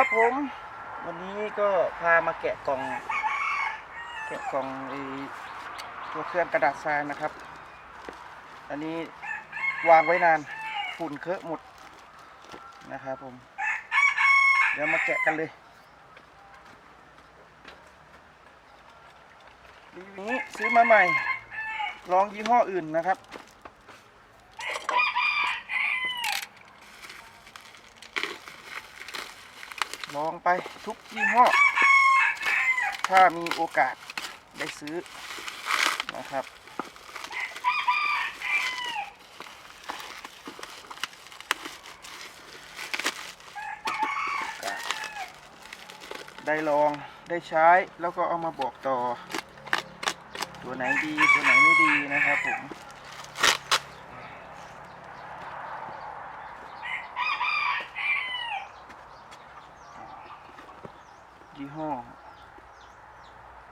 ครับผม วันนี้ก็พามาแกะกล่อง แกะกล่องไอ้ตัวเครื่องกระดาษทรายนะครับ อันนี้วางไว้นานฝุ่นเคอะหมดนะครับผม เดี๋ยวมาแกะกันเลยวิวนี้ซื้อมาใหม่ ลองยี่ห้ออื่นนะครับ ลองไปทุกยี่ห้อ ถ้ามีโอกาสได้ซื้อนะครับ ได้ลองได้ใช้แล้วก็เอามาบอกต่อ ตัวไหนดีตัวไหนไม่ดีนะครับผม ยี่ห้อ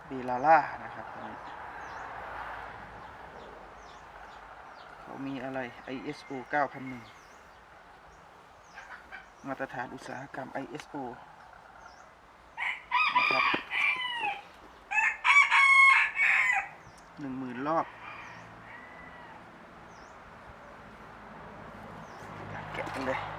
เบ ล่านะครับตัวนี้เขามีอะไร ISO 9001 มาตรฐานอุตสาหกรรม ISO นะครับหนึ่งหมื่นรอบแกะกันเลย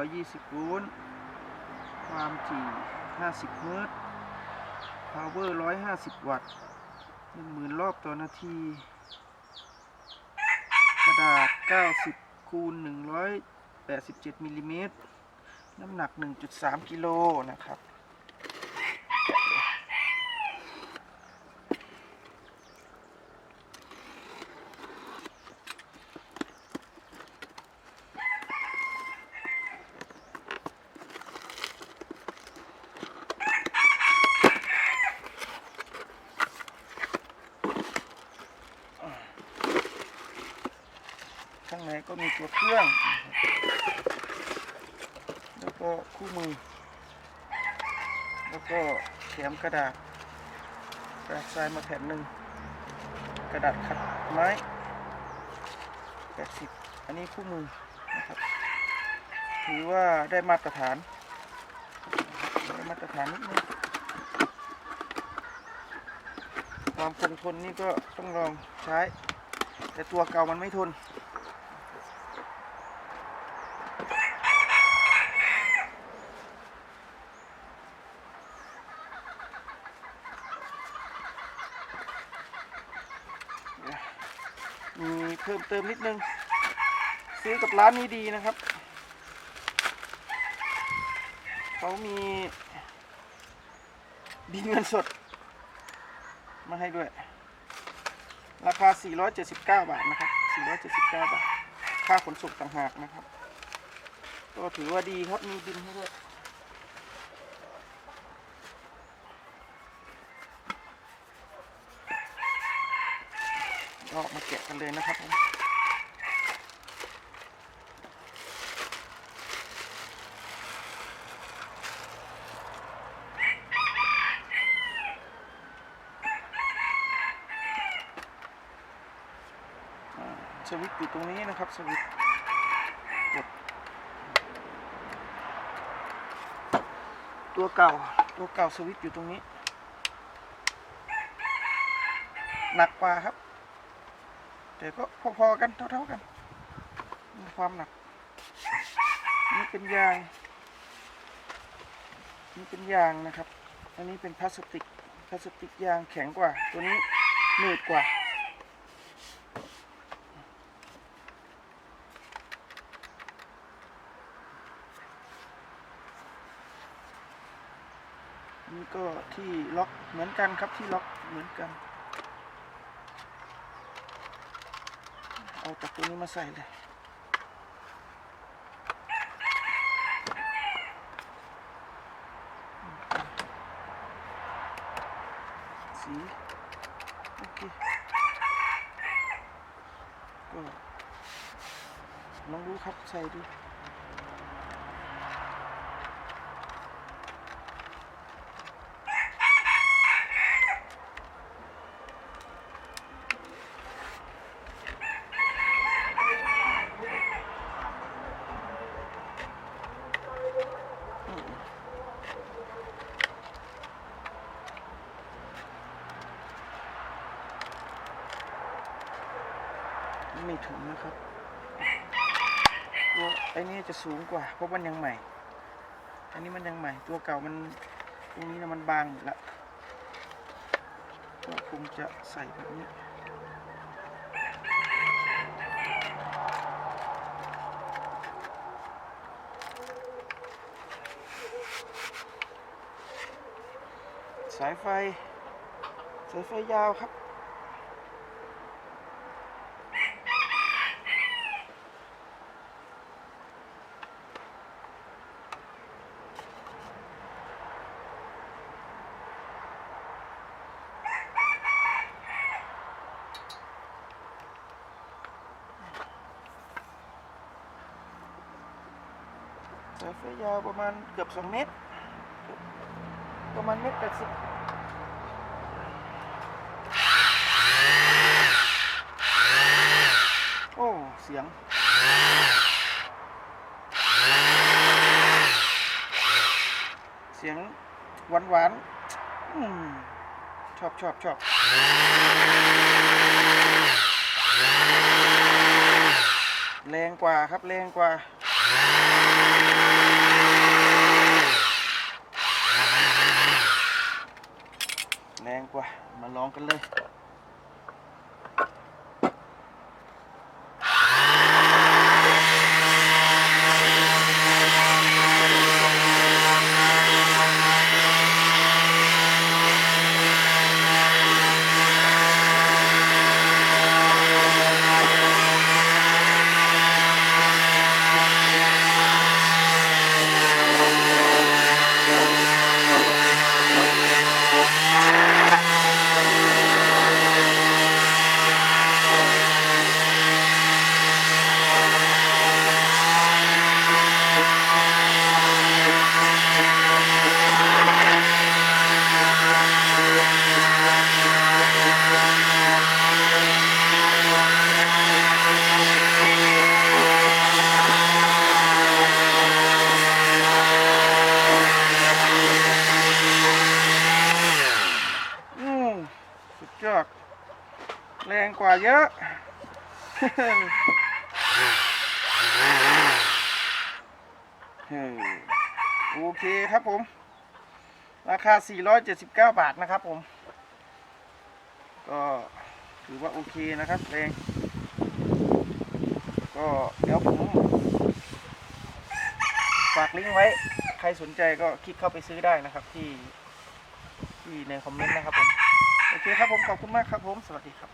120 โวลต์ ความถี่ 50 เฮิรตซ์ power 150 วัตต์หมื่นรอบต่อนาที กระดาษ 90 คูณ 187 มิลลิเมตร น้ำหนัก 1.3 กิโลนะครับางในก็มีตัวเครื่อง แล้วก็คู่มือ แล้วก็แถมกระดาษ กระดาษทรายมาแผ่นหนึ่ง กระดาษขัดไม้80อันนี้คู่มือนะครับ ถือว่าได้มาตรฐาน ได้มาตรฐานนิดนึงความคงทนนี่ก็ต้องลองใช้ แต่ตัวเก่ามันไม่ทน มีเพิ่มเติมนิดนึง ซื้อกับร้านนี้ดีนะครับ เขามีบินเงินสด มาให้ด้วย ราคา 479 บาทนะครับ 479 บาท ค่าขนส่งต่างหากนะครับ ก็ถือว่าดีครับ มีบินให้ด้วย ก็มาแกะกันเลยนะครับผมสวิตช์อยู่ตรงนี้นะครับสวิตช์กดตัวเก่าตัวเก่าสวิตช์อยู่ตรงนี้ หนักกว่าครับ แต่ก็พอๆกันเท่าๆกัน มีความหนัก นี่เป็นยางนี่เป็นยางนะครับ อันนี้เป็นพลาสติก พลาสติกยางแข็งกว่า ตัวนี้หนืดกว่า นี่ก็ที่ล็อกเหมือนกันครับที่ล็อกเหมือนกัน เอาตะปูนี้มาใส่เลยสีโอเคก็ลองดูครับใส่ดู ไม่ถึงนะครับตัวไอ้นี่จะสูงกว่า เพราะมันยังใหม่ อันนี้มันยังใหม่ ตัวเก่ามันตรงนี้นะมันบางละก็คงจะใส่แบบนี้สายไฟสายไฟยาวครับ สายไฟยาวประมาณเกือบสองเมตร ประมาณเมตรแปดสิบโอ้ เสียงเสียงหวานหวานๆอืมชอบชอบชอบแรงกว่าครับแรงกว่า รงกว่า มาลองกันเลย อืมสุดยอด แรงกว่าเยอะ โอเคครับผม ราคา 479 บาทนะครับผม ก็ถือว่าโอเคนะครับแรง ก็เดี๋ยวผมฝากลิงก์ไว้ ใครสนใจก็คลิกเข้าไปซื้อได้นะครับที่ที่ในคอมเมนต์นะครับผม โอเคครับผม ขอบคุณมากครับผม สวัสดีครับ